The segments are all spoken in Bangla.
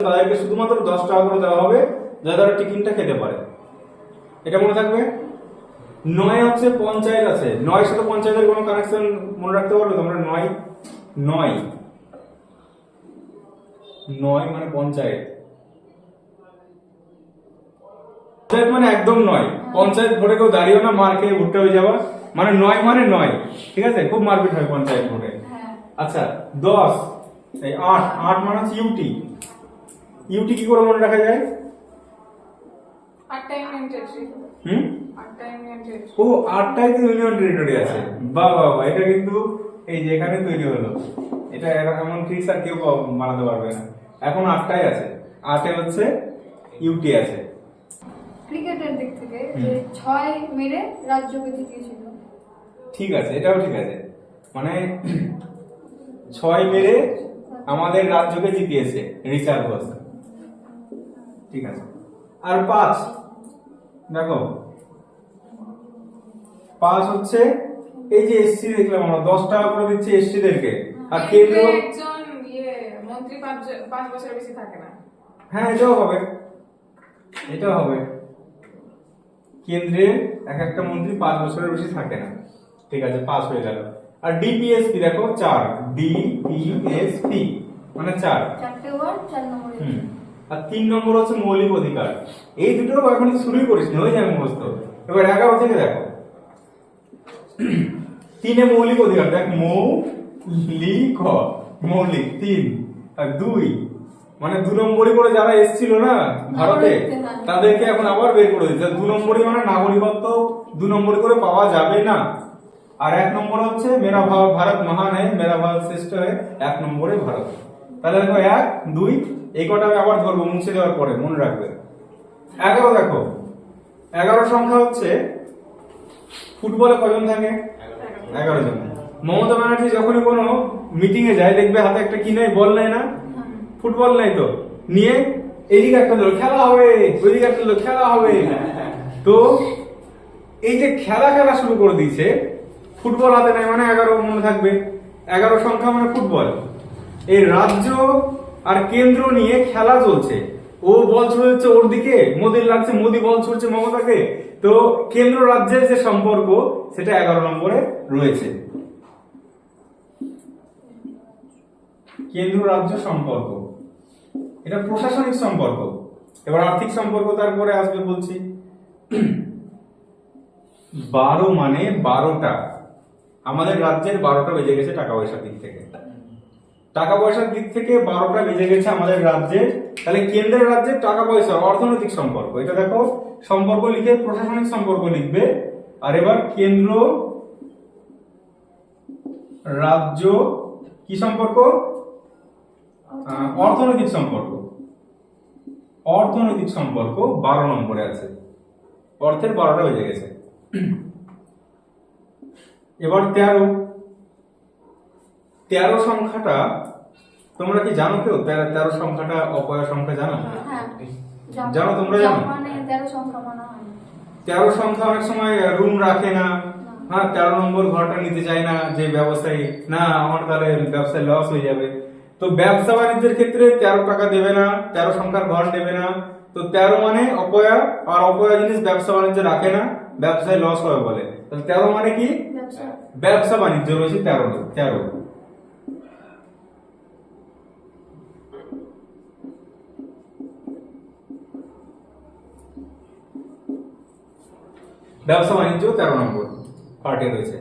তাদেরকে শুধুমাত্র দশ টাকা করে দেওয়া হবে যাতে তারা টিফিনটা খেতে পারে। এটা মনে থাকবে? নয় হচ্ছে পঞ্চায়েত আছে। নয়ের সাথে পঞ্চায়েতের কোনো কানেকশন মনে রাখতে পারবে তোমরা নয় নয়। নয় মানে পঞ্চায়েত। পঞ্চায়েত মানে একদম নয়। পঞ্চায়েত ভোটে কেউ দাঁড়িয়েও না মার খেয়ে ভুট্টা হয়ে যাওয়া। মানে নয় মানে নয়। ঠিক আছে? খুব মারপিট হয় পঞ্চায়েত ভোটে। হ্যাঁ। আচ্ছা দশ। এই আট আট মানে হচ্ছে ইউটি ইউটি কি করে মনে রাখা যায়? হুম? ও আটটাই তো ইউনিয়ন টেরিটরি আছে। বাহ বাহ, এটা কিন্তু এই যে এখানে তৈরি হলো। এটা এমন ট্রিক্স আর কেউ বানাতে পারবে না। এখন আটটাই আছে। আটে হচ্ছে ইউটি আছে। ক্রিকেটের দিক থেকে যে ছয় মেরে রাজ্যকে জিতিয়েছিল ঠিক আছে এটাও ঠিক আছে। মানে ছয় মেরে আমাদের রাজ্যকে জিতিয়েছে রিচার্ড ঘোষ। ঠিক আছে। আর পাঁচ দেখো পাঁচ হচ্ছে এই যে এসসি দেখলাম আমরা দশ টাকা করে দিচ্ছে এসসি দেরকে আর কেন্দ্র একজন ইয়ে মন্ত্রী পাঁচ পাঁচ বছরের বেশি থাকে না। হ্যাঁ এটাও হবে। এটাও হবে। কেন্দ্রে এক একটা মন্ত্রী পাঁচ বছরের বেশি থাকে না। ঠিক আছে পাস হয়ে গেল। আর ডিপিএসপি দেখো চার। ডিপিএসপি মানে চার। চারটে ওভার চার নম্বরে। হুম। আর তিন নম্বর হচ্ছে মৌলিক অধিকার। এই দুটো এখন শুরুই করিস হয়ে যাবে মুখস্থ। এবার এগারো থেকে দেখো। তিনে মৌলিক অধিকার দেখ মৌ লি খ মৌলিক তিন আর দুই। মানে দু নম্বরই করে যারা এসেছিল না ভারতে। তাদেরকে এখন আবার বের করে দিচ্ছে। দু নম্বরই মানে নাগরিকত্ব দু নম্বরই করে পাওয়া যাবে না। আর এক নম্বর হচ্ছে মেরা ভারত মহান হয় মেরা ভারত শ্রেষ্ঠ হয় এক নম্বরে ভারত। তাহলে দেখো এক, দুই, এই কটা আমি আবার ধরবো, মুছে দেওয়ার পরে, মনে রাখবে। এগারো দেখো এগারো সংখ্যা হচ্ছে ফুটবলে কজন থাকে? এগারো জন। মমতা ব্যানার্জি যখনই কোনো মিটিং এ যায়, দেখবে হাতে একটা কি নেই, বল নেয় না? ফুটবল নেই তো। নিয়ে এইদিকে একটা লোক খেলা হবে, ওইদিকে একটা লোক খেলা হবে। তো এই যে খেলা খেলা শুরু করে দিয়েছে, ফুটবল হাতে নেই মানে এগারো মনে থাকবে। এগারো সংখ্যা মানে ফুটবল। এই রাজ্য আর কেন্দ্র নিয়ে খেলা চলছে। ও বল ছুড়ছে ওর দিকে, মোদির লাগছে, মোদি বল ছুড়ছে মমতাকে। তো কেন্দ্র রাজ্যের যে সম্পর্ক, সেটা এগারো নম্বরে রয়েছে। কেন্দ্র রাজ্য সম্পর্ক। এটা প্রশাসনিক সম্পর্ক। এবার আর্থিক সম্পর্ক তারপরে আসবে বলছি। বারো মানে বারোটা। আমাদের রাজ্যের বারোটা বেজে গেছে টাকা পয়সার দিক থেকে। টাকা পয়সার দিক থেকে বারোটা বেজে গেছে আমাদের রাজ্যে। তাহলে কেন্দ্রের রাজ্যের টাকা পয়সা অর্থনৈতিক সম্পর্ক। এটা দেখো সম্পর্ক লিখে প্রশাসনিক সম্পর্ক লিখবে। আর এবার কেন্দ্র রাজ্য কি সম্পর্ক? অর্থনৈতিক সম্পর্ক। অর্থনৈতিক সম্পর্ক বারো নম্বরে আছে। অর্থের বারোটা বেজে গেছে। এবার তেরো। তেরো সংখ্যাটা তোমরা কি জানো কেউ? তেরো তেরো সংখ্যাটা অপয়া সংখ্যা জানো? হ্যাঁ জানো, তোমরা জানো? মানে তেরো সংখ্যা সংখ্যা অনেক সময় রুম রাখে না। হ্যাঁ তেরো নম্বর ঘরটা নিতে চায় না যে ব্যবসায়ী। না আমার তাহলে ব্যবসায় লস হয়ে যাবে। তো ব্যবসা বাণিজ্যের ক্ষেত্রে তেরো টাকা দেবে না তেরো সংখ্যার ঘর নেবে না। তো তেরো মানে অপয়া আর অপয়া জিনিস ব্যবসা বাণিজ্য রাখে না ব্যবসায় লস হবে বলে। তাহলে তেরো মানে কি? ব্যবসা। ব্যবসা বাণিজ্য রয়েছে তেরো তেরো। ব্যবসা বাণিজ্য তেরো নম্বর পার্টে রয়েছে।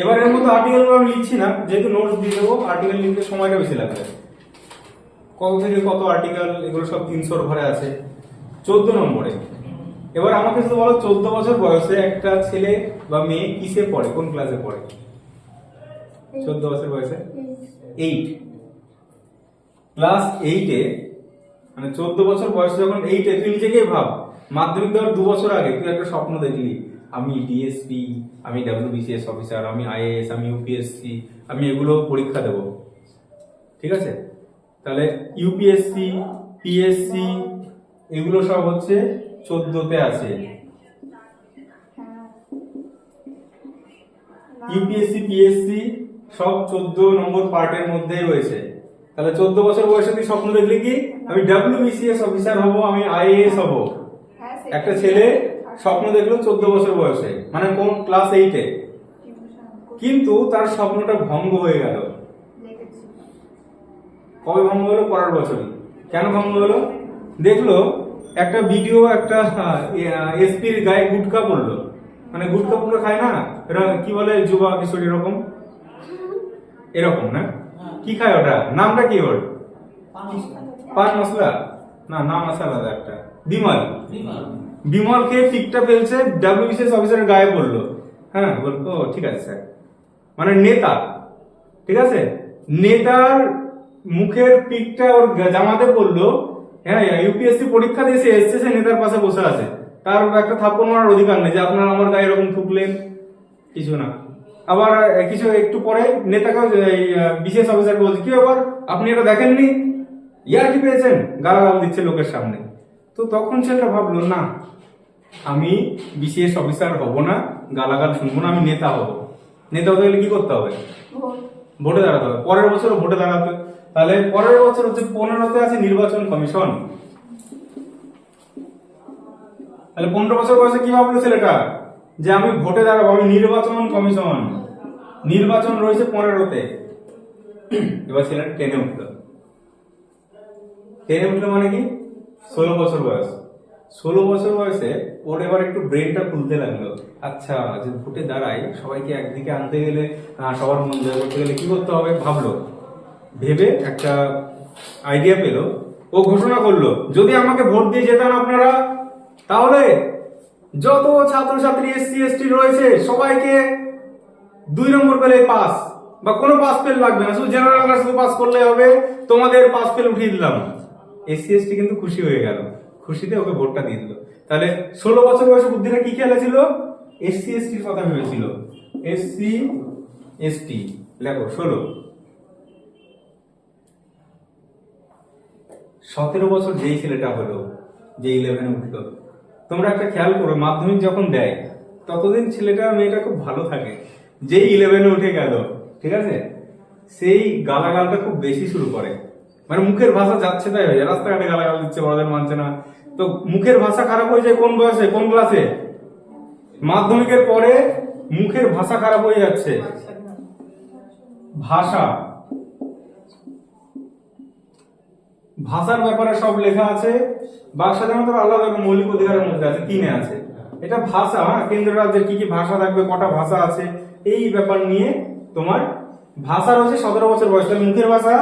এবার এর মতো আর্টিকেল আমি লিখছি না, যেহেতু নোটস দিয়ে দেবো আর্টিকেল লিখতে সময়টা বেশি লাগবে। কত থেকে কত আর্টিকেল এগুলো সব তিনশোর ঘরে আছে। চোদ্দ নম্বরে। এবার আমাকে শুধু বলো, চোদ্দ বছর বয়সে একটা ছেলে বা মেয়ে কিসে পড়ে? কোন ক্লাসে পড়ে? চোদ্দ বছর বয়সে? এইট ক্লাস এইটে মানে চোদ্দ বছর বয়সে যখন এইটে তুই নিজেকেই ভাব মাধ্যমিক দেওয়ার দু বছর আগে, তুই একটা স্বপ্ন দেখলি। আমি ডিএসপি আমি ডাব্লিউবিসিএস অফিসার আমি আইএএস আমি ইউপিএসসি আমি এগুলো পরীক্ষা দেব। ঠিক আছে? তাহলে ইউপিএসসি পিএসসি এগুলো সব হচ্ছে চোদ্দতে আছে। ইউপিএসসি পিএসসি সব চোদ্দ নম্বর পার্টের মধ্যেই রয়েছে। তাহলে চোদ্দ বছর বয়সে তুই স্বপ্ন দেখলি কি? আমি ডাব্লিউবিসিএস অফিসার হব, আমি আইএএস হব। একটা ছেলে স্বপ্ন দেখল চোদ্দ বছর বয়সে মানে কোন ক্লাস এইটে কিন্তু তার স্বপ্নটা ভঙ্গ হয়ে গেল। কবে ভঙ্গ হলো? পরের বছরই। কেন ভঙ্গ হলো? দেখল একটা ভিডিও একটা এসপির গায়ে গুটকা পড়ল। মানে গুটকা পুরো খায় না? কি বলে যুবা কিশোর এরকম? এরকম না? কি খায় ওটা? নামটা কি ওর? পান মশলা? না নাম আছে আলাদা একটা। বিমল। বিমলকে টিকটা ফেলছে ডাব্লিউবিসিএস অফিসারের গায়ে পড়ল। হ্যাঁ বলতো ঠিক আছে স্যার। মানে নেতা ঠিক আছে? নেতার মুখের পিকটা ওর জামাতে পড়ল। হ্যাঁ ইউপিএসসি পরীক্ষা দিয়ে সে এসছে সে নেতার পাশে বসে আছে। তার একটা থাপ্পড় মারার অধিকার নেই যে আপনারা আমার গায়ে এরকম থুকলেন। কিছু না। আবার কিছু একটু পরে নেতাকে বিশেষ অফিসার বলছে কি ব্যাপার? আপনি এটা দেখেননি? ইয়ার কি পেয়েছেন? গালাগাল দিচ্ছে লোকের সামনে। তো তখন ছেলেটা ভাবলো না আমি বিশেষ অফিসার হব না গালাগাল শুনব না আমি নেতা হব। নেতা হতে গেলে কি করতে হবে? ভোটে। দাঁড়াতে হবে। পরের বছর ভোটে দাঁড়াতে তাহলে পরের বছর হচ্ছে পনেরোতে আছে নির্বাচন কমিশন। তাহলে পনেরো বছর বয়সে কি ভাবলো ছেলেটা? যে আমি ভোটে দাঁড়াবো আমি নির্বাচন কমিশন। নির্বাচন রয়েছে পনেরোতে। এবার ছেলেটা টেনে উঠল। টেনে উঠল মানে কি? ষোলো বছর বয়স। ষোলো বছর বয়সে ওর এবার একটু ব্রেনটা খুলতে লাগল। আচ্ছা যে ভোটে দাঁড়াই, সবাইকে একদিকে আনতে গেলে সবার মন জয় করতে গেলে কি করতে হবে? ভাবলো। ভেবে একটা আইডিয়া পেল। ও ঘোষণা করল, যদি আমাকে ভোট দিয়ে যেতাম আপনারা, তাহলে যত ছাত্রছাত্রী, এসসি, এসটি রয়েছে, সবাইকে দুই নম্বর পেলে পাস বা কোনো পাস ফেল লাগবে না। শুধু জেনারেল শুধু পাস করলে হবে, তোমাদের পাস ফেল উঠিয়ে দিলাম। এসসি এসটি কিন্তু খুশি হয়ে গেল। খুশিতে ওকে ভোটটা দিয়ে দিল। তাহলে ষোলো বছর বয়সে বুদ্ধিটা কি খেলা ছিল? এসসি এসটির কথা ভেবেছিল। এসসি এসটি লেখো, ষোলো। সতেরো বছর যেই ছেলেটা হলো যে ইলেভেনে উঠল, তোমরা একটা খেয়াল করো, মাধ্যমিক যখন দেয়, ততদিন ছেলেটা, মেয়েটা খুব ভালো থাকে। যেই ইলেভেনে উঠে গেল, ঠিক আছে? সেই গালাগালটা খুব বেশি শুরু করে। মানে মুখের ভাষা যাচ্ছে তাই হয়ে যায় রাস্তাঘাটে গালাগাল দিচ্ছে বড়দের মানছে না তো মুখের ভাষা খারাপ হয়ে যায় কোন বয়সে? কোন ক্লাসে? মাধ্যমিকের পরে মুখের ভাষা খারাপ হয়ে যাচ্ছে। ভাষা। ভাষার ব্যাপারে সব লেখা আছে বাক স্বাধীনতার আলাদা মৌলিক অধিকারের মধ্যে আছে, তিনে আছে। এটা ভাষা হ্যাঁ কেন্দ্র রাজ্যের কি কি ভাষা থাকবে, কটা ভাষা আছে, এই ব্যাপার নিয়ে তোমার ভাষা রয়েছে সতেরো বছর বয়স। মুখের ভাষা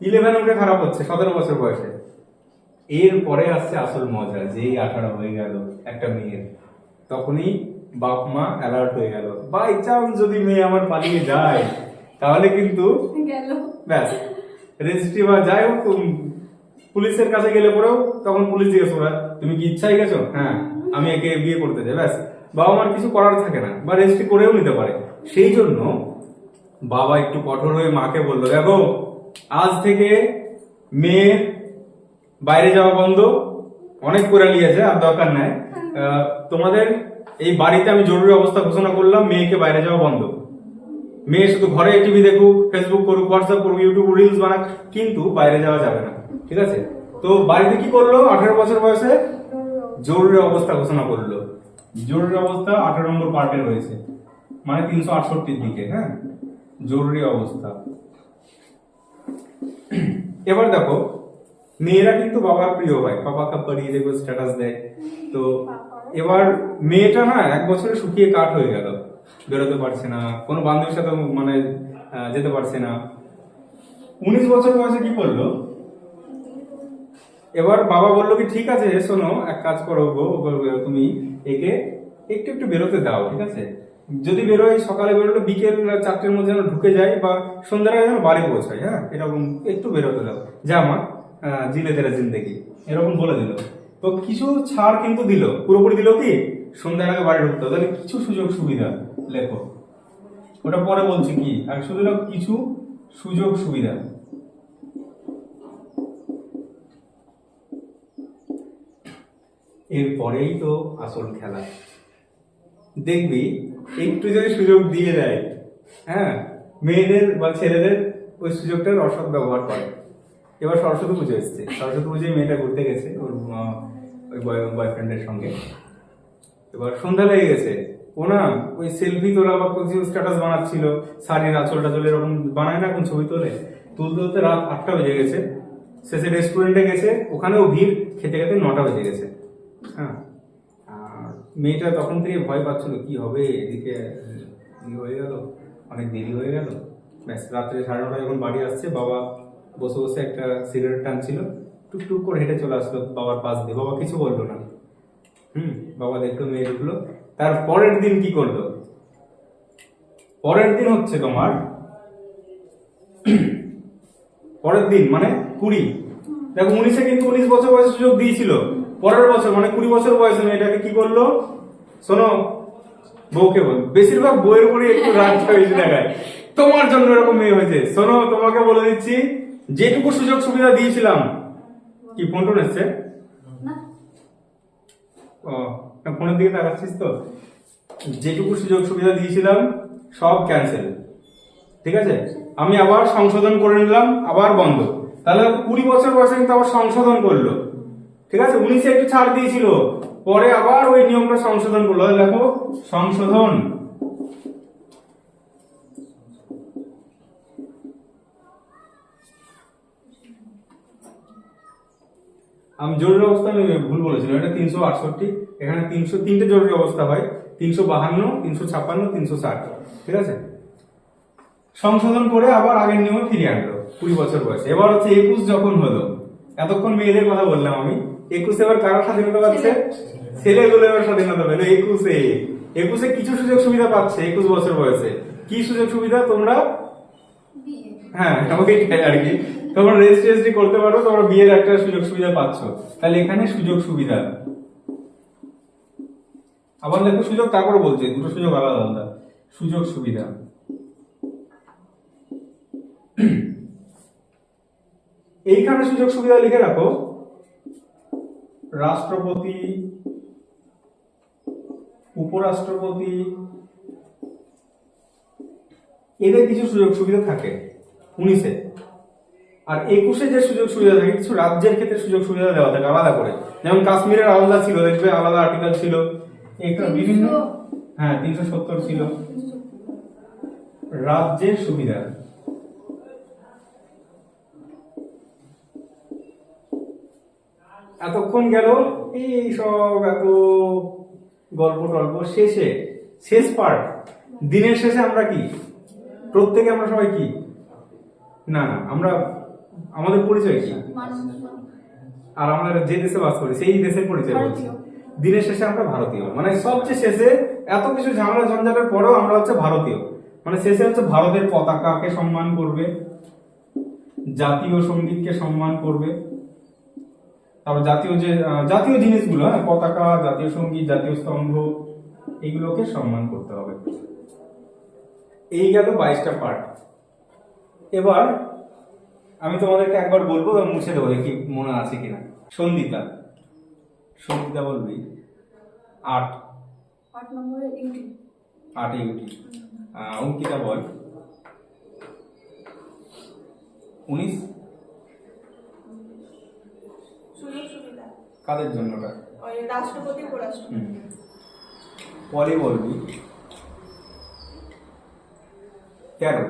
ইলেভেন উঠে খারাপ হচ্ছে সতেরো বছর বয়সে। এরপরে আসছে আসল মজা যেই আঠারো হয়ে গেল একটা মেয়ের। তখনই বাপ মা অ্যালার্ট হয়ে গেল বাই চান্স যদি মেয়ে আমার পালিয়ে যায় তাহলে কিন্তু ব্যাস। রেজিস্ট্রি বা যাই হোক পুলিশের কাছে গেলে পরেও তখন পুলিশ জিজ্ঞেস করে তুমি কি ইচ্ছাই গেছো? হ্যাঁ আমি একে বিয়ে করতে চাই ব্যাস। বাবা মার কিছু করার থাকে না বা রেজিস্ট্রি করেও নিতে পারে। সেই জন্য বাবা একটু কঠোর হয়ে মাকে বলল দেখো আজ থেকে মেয়ের বাইরে যাওয়া বন্ধ। অনেক করে নিয়েছে আর দরকার নাই। তোমাদের এই বাড়িতে আমি জরুরি অবস্থা ঘোষণা করলাম মেয়েকে বাইরে যাওয়া বন্ধ। মেয়ে শুধু ঘরে টিভি দেখুক ফেসবুক করুক হোয়াটসঅ্যাপ করুক ইউটিউব রিলস বানাক কিন্তু বাইরে যাওয়া যাবে না। ঠিক আছে? তো বাড়িতে কি করল? আঠারো বছর বয়সে জরুরি অবস্থা ঘোষণা করল। জরুরি অবস্থা আঠারো নম্বর পার্টে রয়েছে। মানে তিনশো আটষট্টির দিকে হ্যাঁ? জরুরি অবস্থা। এবার দেখো, মেয়েরা কিন্তু বাবার প্রিয় হয়। বাবা কাপ কাপড়িয়ে দেখো স্ট্যাটাস দেয়। তো এবার মেয়েটা না, এক বছরে শুকিয়ে কাঠ হয়ে গেল। বেরোতে পারছে না। কোনো বান্ধবীর সাথে মানে যেতে পারছে না। উনিশ বছর বয়সে কি করল? এবার বাবা বলল কি, ঠিক আছে, শোনো, এক কাজ করো গো- তুমি একে একটু একটু বেরোতে দাও, ঠিক আছে? যদি বেরোয় সকালে বেরোলে বিকেল চারটের মধ্যে যেন ঢুকে যায় বা সন্ধ্যার যেন বাড়ি পৌঁছায় হ্যাঁ? এরকম একটু বেরোতে দাও। যা মা জিলে তেরা জিন্দেগি এরকম বলে দিল। তো কিছু ছাড় কিন্তু দিল। পুরোপুরি দিল কি? সন্ধ্যার আগে বাড়ি ঢুকতে তাহলে কিছু সুযোগ সুবিধা লেখো। ওটা পরে বলছি কি? আর শুধু কিছু সুযোগ সুবিধা। এরপরেই তো আসল খেলা। দেখবি একটু যদি সুযোগ দিয়ে দেয় হ্যাঁ মেয়েদের বা ছেলেদের ওই সুযোগটার অসৎ ব্যবহার করে। এবার সরস্বতী পুজো এসছে। সরস্বতী পুজোয় মেয়েটা ঘুরতে গেছে ওর ওই বয়ফ্রেন্ডের সঙ্গে। এবার সন্ধ্যা লেগে গেছে। ও না ওই সেলফি তোলা বা কিছু স্ট্যাটাস বানাচ্ছিল। শাড়ির আঁচল টাচল এরকম বানায় না এখন ছবি তোলে? তুলতে তুলতে রাত আটটা বেজে গেছে। শেষে রেস্টুরেন্টে গেছে। ওখানেও ভিড়। খেতে খেতে নটা বেজে গেছে। হ্যাঁ। মেয়েটা তখন থেকে ভয় পাচ্ছিল, কি হবে এদিকে? হয়ে গেল? অনেক দেরি হয়ে গেল? ব্যাস, রাত্রে সাড়ে নটা যখন বাড়ি আসছে, বাবা বসে বসে একটা সিগারেট টানছিল টুকটুক করে হেঁটে চলে আসলো বাবার পাশ দিয়ে। বাবা কিছু বলল না। হুম, বাবা দেখল মেয়ে ঢুকলো। তার পরের দিন কি করল? পরের দিন হচ্ছে তোমার, পরের দিন মানে কুড়ি। দেখো, উনিশে কিন্তু উনিশ বছর বয়সে সুযোগ দিয়েছিল। পরের বছর মানে কুড়ি বছর বয়সে মেয়েটাকে কি করল শোনো বউকে বল। বেশিরভাগ বইয়ের উপরে একটু রাগ বেশি দেখায়। তোমার জন্য এরকম মেয়ে হয়েছে। শোনো তোমাকে বলে দিচ্ছি যেটুকু সুযোগ সুবিধা দিয়েছিলাম কি ফোন টোন এসছে? ও ফোনের দিকে তাকাচ্ছিস তো? যেটুকু সুযোগ সুবিধা দিয়েছিলাম সব ক্যান্সেল ঠিক আছে? আমি আবার সংশোধন করে নিলাম আবার বন্ধ। তাহলে কুড়ি বছর বয়সে কিন্তু আবার সংশোধন করল। ঠিক আছে, উনিশে একটু ছাড় দিয়েছিল। পরে আবার ওই নিয়মটা সংশোধন করল। দেখো, সংশোধন। আমি জরুরি অবস্থা আমি ভুল বলেছিলাম। এটা তিনশো আটষট্টি। এখানে তিনশো, তিনটে জরুরি অবস্থা হয় তিনশো বাহান্ন, তিনশো ছাপ্পান্ন, তিনশো ষাট। ঠিক আছে? সংশোধন করে আবার আগের নিয়মে ফিরিয়ে আনলো। কুড়ি বছর বয়সে। এবার হচ্ছে একুশ যখন হলো, এতক্ষণ মেয়েদের কথা বললাম আমি। একুশে এবার কারা স্বাধীনতা পাচ্ছে? ছেলেগুলো এবার স্বাধীনতা পেল। একুশে। একুশে কিছু সুযোগ সুবিধা পাচ্ছে একুশ বছর বয়সে। কি সুযোগ সুবিধা? তোমরা হ্যাঁ ওইটাই আর কি। তোমরা রেজিস্ট্রি করতে পারো তোমরা বিয়ের একটা সুযোগ সুবিধা পাচ্ছ। তাহলে এখানে সুযোগ সুবিধা। আবার দেখো সুযোগ তারপরে বলছে দুটো সুযোগ আলাদা আলাদা। সুযোগ সুবিধা। এইখানে সুযোগ সুবিধা লিখে রাখো। রাষ্ট্রপতি উপরাষ্ট্রপতি এদের কিছু সুযোগ সুবিধা থাকে উনিশে। আর একুশে যে সুযোগ সুবিধা থাকে কিছু রাজ্যের ক্ষেত্রে সুযোগ সুবিধা দেওয়া থাকে আলাদা করে। যেমন কাশ্মীরের আলাদা ছিল দেখবে আলাদা আর্টিকেল ছিল। বিভিন্ন হ্যাঁ তিনশো সত্তর ছিল। রাজ্যের সুবিধা। এতক্ষণ গেল এই সব এত গল্প টল্প শেষে শেষ পার্ট দিনের শেষে আমরা কি? প্রত্যেকে আমরা সবাই কি? না না আমরা আমাদের পরিচয় কি? আর আমরা যে দেশে বাস করি সেই দেশের পরিচয় বলছি। দিনের শেষে আমরা ভারতীয়। মানে সবচেয়ে শেষে এত কিছু ঝামেলা ঝঞ্ঝাটের পরেও আমরা হচ্ছে ভারতীয়। মানে শেষে হচ্ছে ভারতের পতাকাকে সম্মান করবে জাতীয় সঙ্গীতকে সম্মান করবে তারপর জাতীয় যে জাতীয় জিনিসগুলো হ্যাঁ পতাকা জাতীয় সংগীত জাতীয় স্তম্ভ এগুলোকে সম্মান করতে হবে। এই গেল বাইশটা পার্ট এবার আমি তোমাদেরকে একবার বলব মুছে দেবো দেখি মনে আছে কিনা। সন্ধিতা। সন্ধিতা বলবি? আট। আট নম্বরে ইউটি। আট ইউটি। অঙ্কিতা বল। উনিশ? সুযোগ সুবিধা কাদের জন্য ওটা? ওই রাষ্ট্রপতি পরে বলবি। তেরো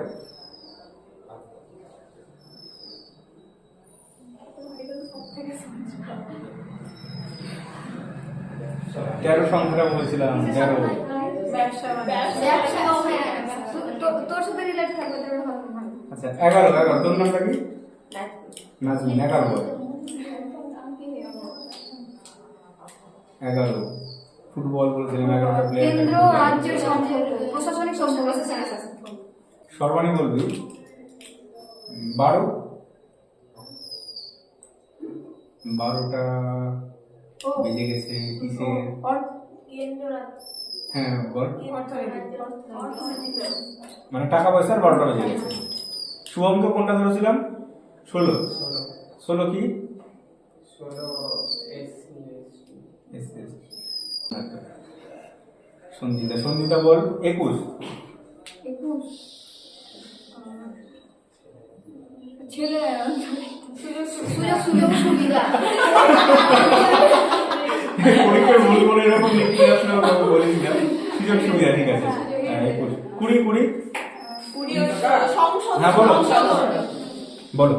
তেরো সংখ্যাটা বলছিলাম তেরো আচ্ছা এগারো এগারো। তোর নামটা কি? নাজমিন এগারো বল। এগারো। ফুটবল বলছিলাম এগারোটা প্লেয়ার রাজ্য সম্পর্ক প্রশাসনিক সম্পর্ক সর্বাণী বলবি? বারো। বারোটা বেজে গেছে কিসে? হ্যাঁ বল। মানে টাকা পয়সার বারোটা বেজে গেছে। শুভমকে কোনটা ধরেছিলাম? ষোলো। ষোলো। কি। আচ্ছা। সঞ্জিতা সঞ্জিতা বল একুশ। একুশ। ছেলে সুযোগ সুযোগ সুবিধা। পরীক্ষার ভুল করে এরকম লিখতে আসলে ওকে বলিস না। সুযোগ সুবিধা ঠিক আছে। হ্যাঁ, কুড়ি। কুড়ি? হ্যাঁ, বলো। বলো।